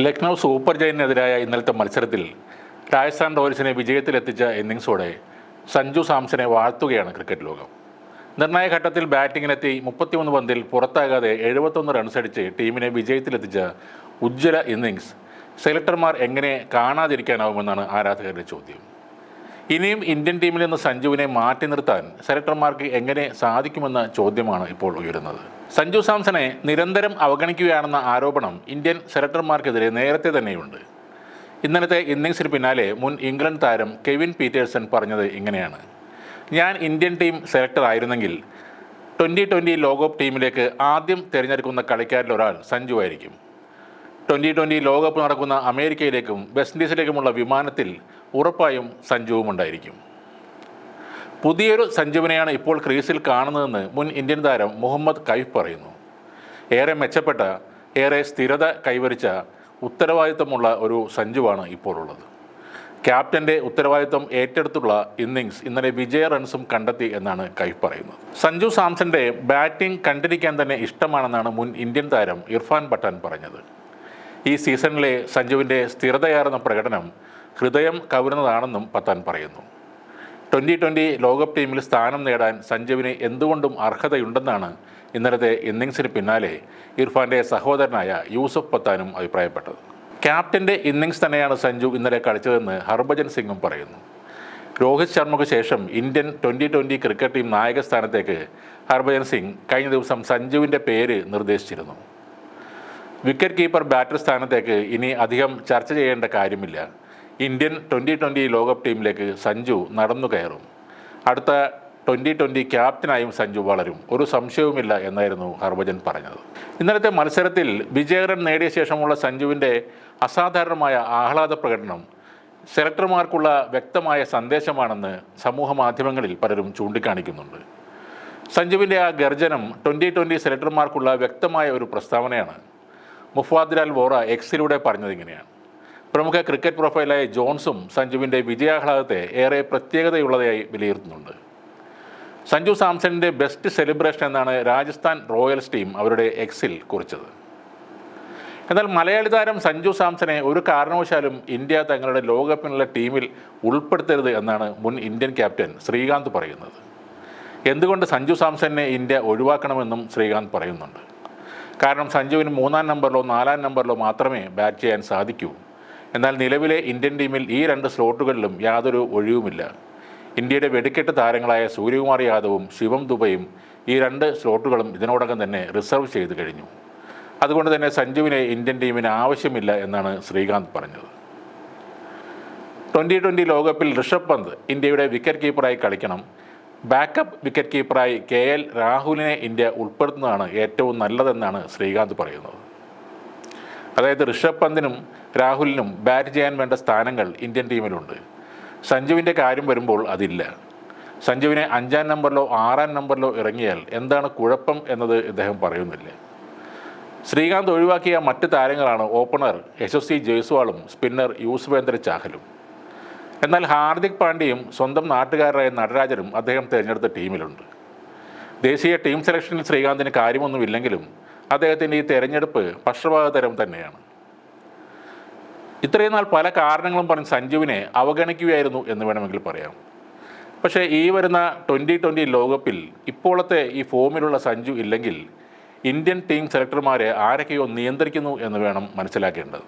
Lucknow super ജയനെതിരായ ഇന്നലത്തെ മത്സരത്തിൽ രാജസ്ഥാൻ റോയൽസിനെ വിജയത്തിലെത്തിച്ച ഇന്നിങ്സോടെ സഞ്ജു സാംസനെ വാഴ്ത്തുകയാണ് ക്രിക്കറ്റ് ലോകം. നിർണായക ഘട്ടത്തിൽ ബാറ്റിങ്ങിനെത്തി മുപ്പത്തിമൂന്ന് പന്തിൽ പുറത്താകാതെ എഴുപത്തൊന്ന് റൺസ് അടിച്ച് ടീമിനെ വിജയത്തിലെത്തിച്ച ഉജ്ജ്വല ഇന്നിങ്സ് സെലക്ടർമാർ എങ്ങനെ കാണാതിരിക്കാനാവുമെന്നാണ് ആരാധകരുടെ ചോദ്യം. ഇനിയും ഇന്ത്യൻ ടീമിൽ നിന്ന് സഞ്ജുവിനെ മാറ്റി നിർത്താൻ സെലക്ടർമാർക്ക് എങ്ങനെ സാധിക്കുമെന്ന ചോദ്യമാണ് ഇപ്പോൾ ഉയരുന്നത്. സഞ്ജു സാംസനെ നിരന്തരം അവഗണിക്കുകയാണെന്ന ആരോപണം ഇന്ത്യൻ സെലക്ടർമാർക്കെതിരെ നേരത്തെ തന്നെയുണ്ട്. ഇന്നലത്തെ ഇന്നിങ്സിന് പിന്നാലെ മുൻ ഇംഗ്ലണ്ട് താരം കെവിൻ പീറ്റേഴ്സൺ പറഞ്ഞത് ഇങ്ങനെയാണ്. ഞാൻ ഇന്ത്യൻ ടീം സെലക്ടർ ആയിരുന്നെങ്കിൽ ട്വന്റി ട്വന്റി ലോകകപ്പ് ടീമിലേക്ക് ആദ്യം തിരഞ്ഞെടുക്കുന്ന കളിക്കാരിലൊരാൾ സഞ്ജു ആയിരിക്കും. ട്വന്റി ട്വന്റി ലോകകപ്പ് നടക്കുന്ന അമേരിക്കയിലേക്കും വെസ്റ്റ് ഇൻഡീസിലേക്കുമുള്ള വിമാനത്തിൽ ഉറപ്പായും സഞ്ജുവും ഉണ്ടായിരിക്കും. പുതിയൊരു സഞ്ജുവിനെയാണ് ഇപ്പോൾ ക്രീസിൽ കാണുന്നതെന്ന് മുൻ ഇന്ത്യൻ താരം മുഹമ്മദ് കൈഫ് പറയുന്നു. ഏറെ മെച്ചപ്പെട്ട ഏറെ സ്ഥിരത കൈവരിച്ച ഉത്തരവാദിത്തമുള്ള ഒരു സഞ്ജുവാണ് ഇപ്പോൾ ഉള്ളത് ക്യാപ്റ്റന്റെ ഉത്തരവാദിത്തം ഏറ്റെടുത്തുള്ള ഇന്നിങ്സ് ഇന്നലെ വിജയ റൺസും കണ്ടെത്തി എന്നാണ് കൈഫ് പറയുന്നത്. സഞ്ജു സാംസന്റെ ബാറ്റിംഗ് കണ്ടിരിക്കാൻ തന്നെ ഇഷ്ടമാണെന്നാണ് മുൻ ഇന്ത്യൻ താരം ഇർഫാൻ പട്ടാൻ പറഞ്ഞത്. ഈ സീസണിലെ സഞ്ജുവിന്റെ സ്ഥിരതയാർന്ന പ്രകടനം ഹൃദയം കവരുന്നതാണെന്നും പത്താൻ പറയുന്നു. ട്വന്റി ട്വന്റി ലോകകപ്പ് ടീമിൽ സ്ഥാനം നേടാൻ സഞ്ജുവിന് എന്തുകൊണ്ടും അർഹതയുണ്ടെന്നാണ് ഇന്നലത്തെ ഇന്നിങ്സിന് പിന്നാലെ ഇർഫാന്റെ സഹോദരനായ യൂസഫ് പത്താനും അഭിപ്രായപ്പെട്ടത്. ക്യാപ്റ്റന്റെ ഇന്നിങ്സ് തന്നെയാണ് സഞ്ജു ഇന്നലെ കളിച്ചതെന്ന് ഹർഭജൻ സിംഗും പറയുന്നു. രോഹിത് ശർമ്മയ്ക്ക് ശേഷം Indian twenty twenty cricket team നായക സ്ഥാനത്തേക്ക് ഹർഭജൻ സിംഗ് കഴിഞ്ഞ ദിവസം സഞ്ജുവിന്റെ പേര് നിർദ്ദേശിച്ചിരുന്നു. വിക്കറ്റ് കീപ്പർ ബാറ്റർ സ്ഥാനത്തേക്ക് ഇനി അധികം ചർച്ച ചെയ്യേണ്ട കാര്യമില്ല. ഇന്ത്യൻ ട്വന്റി ട്വന്റി ലോകകപ്പ് ടീമിലേക്ക് സഞ്ജു നടന്നു കയറും. അടുത്ത ട്വന്റി ട്വന്റി ക്യാപ്റ്റനായും സഞ്ജു വളരും. ഒരു സംശയവുമില്ല എന്നായിരുന്നു ഹർഭജൻ പറഞ്ഞത്. ഇന്നലത്തെ മത്സരത്തിൽ വിജയകരൻ നേടിയ ശേഷമുള്ള സഞ്ജുവിന്റെ അസാധാരണമായ ആഹ്ലാദ പ്രകടനം സെലക്ടർമാർക്കുള്ള വ്യക്തമായ സന്ദേശമാണെന്ന് സമൂഹ മാധ്യമങ്ങളിൽ പലരും ചൂണ്ടിക്കാണിക്കുന്നുണ്ട്. സഞ്ജുവിന്റെ ആ ഗർജനം ട്വന്റി ട്വന്റി സെലക്ടർമാർക്കുള്ള വ്യക്തമായ ഒരു പ്രസ്താവനയാണ്. മുഫാദ് ബോറ വോറ എക്സിലൂടെ പറഞ്ഞതിങ്ങനെയാണ് പ്രമുഖ ക്രിക്കറ്റ് പ്രൊഫൈലായ ജോൺസും സഞ്ജുവിന്റെ വിജയാഹ്ലാദത്തെ ഏറെ പ്രത്യേകതയുള്ളതായി വിലയിരുത്തുന്നുണ്ട്. സഞ്ജു സാംസണിന്റെ ബെസ്റ്റ് സെലിബ്രേഷൻ എന്നാണ് രാജസ്ഥാൻ റോയൽസ് ടീം അവരുടെ എക്സിൽ കുറിച്ചത്. എന്നാൽ മലയാളി താരം സഞ്ജു സാംസനെ ഒരു കാരണവശാലും ഇന്ത്യ തങ്ങളുടെ ലോകകപ്പിനുള്ള ടീമിൽ ഉൾപ്പെടുത്തരുത് എന്നാണ് മുൻ ഇന്ത്യൻ ക്യാപ്റ്റൻ ശ്രീകാന്ത് പറയുന്നത്. എന്തുകൊണ്ട് സഞ്ജു സാംസനെ ഇന്ത്യ ഒഴിവാക്കണമെന്നും ശ്രീകാന്ത് പറയുന്നുണ്ട്. കാരണം സഞ്ജുവിന് മൂന്നാം നമ്പറിലോ നാലാം നമ്പറിലോ മാത്രമേ ബാറ്റ് ചെയ്യാൻ സാധിക്കൂ. എന്നാൽ നിലവിലെ ഇന്ത്യൻ ടീമിൽ ഈ രണ്ട് സ്ലോട്ടുകളിലും യാതൊരു ഒഴിവുമില്ല. ഇന്ത്യയുടെ വെടിക്കെട്ട് താരങ്ങളായ സൂര്യകുമാർ യാദവും ശിവം ദുബയും ഈ രണ്ട് സ്ലോട്ടുകളും ഇതിനോടകം തന്നെ റിസർവ് ചെയ്ത് കഴിഞ്ഞു. അതുകൊണ്ട് തന്നെ സഞ്ജുവിനെ ഇന്ത്യൻ ടീമിന് ആവശ്യമില്ല എന്നാണ് ശ്രീകാന്ത് പറഞ്ഞത്. ട്വന്റി ട്വന്റി ലോകകപ്പിൽ ഋഷഭ് പന്ത് ഇന്ത്യയുടെ വിക്കറ്റ് കീപ്പറായി കളിക്കണം. ബാക്കപ്പ് വിക്കറ്റ് കീപ്പറായി കെ എൽ രാഹുലിനെ ഇന്ത്യ ഉൾപ്പെടുത്തുന്നതാണ് ഏറ്റവും നല്ലതെന്നാണ് ശ്രീകാന്ത് പറയുന്നത്. അതായത് ഋഷഭ് പന്തിനും രാഹുലിനും ബാറ്റ് ചെയ്യാൻ വേണ്ട സ്ഥാനങ്ങൾ ഇന്ത്യൻ ടീമിലുണ്ട്. സഞ്ജുവിന്റെ കാര്യം വരുമ്പോൾ അതില്ല. സഞ്ജുവിനെ അഞ്ചാം നമ്പറിലോ ആറാം നമ്പറിലോ ഇറങ്ങിയാൽ എന്താണ് കുഴപ്പം എന്നത് ഇദ്ദേഹം പറയുന്നില്ല. ശ്രീകാന്ത് ഒഴിവാക്കിയ മറ്റ് താരങ്ങളാണ് ഓപ്പണർ യശസ്വി ജയ്സ്വാളും സ്പിന്നർ യൂസ്വേന്ദ്ര ചാഹലും. എന്നാൽ ഹാർദിക് പാണ്ഡ്യയും സ്വന്തം നാട്ടുകാരായ നടരാജനും അദ്ദേഹം തിരഞ്ഞെടുത്ത ടീമിലുണ്ട്. ദേശീയ ടീം സെലക്ഷനിൽ ശ്രീകാന്തിന് കാര്യമൊന്നുമില്ലെങ്കിലും അദ്ദേഹത്തിന്റെ ഈ തെരഞ്ഞെടുപ്പ് പക്ഷപാതതരം തന്നെയാണ്. ഇത്രയും നാൾ പല കാരണങ്ങളും പറഞ്ഞ് സഞ്ജുവിനെ അവഗണിക്കുകയായിരുന്നു എന്ന് വേണമെങ്കിൽ പറയാം. പക്ഷേ ഈ വരുന്ന ട്വന്റി ട്വന്റി ലോകകപ്പിൽ ഇപ്പോഴത്തെ ഈ ഫോമിലുള്ള സഞ്ജു ഇല്ലെങ്കിൽ ഇന്ത്യൻ ടീം സെലക്ടർമാരെ ആരൊക്കെയോ നിയന്ത്രിക്കുന്നു എന്ന് വേണം മനസ്സിലാക്കേണ്ടത്.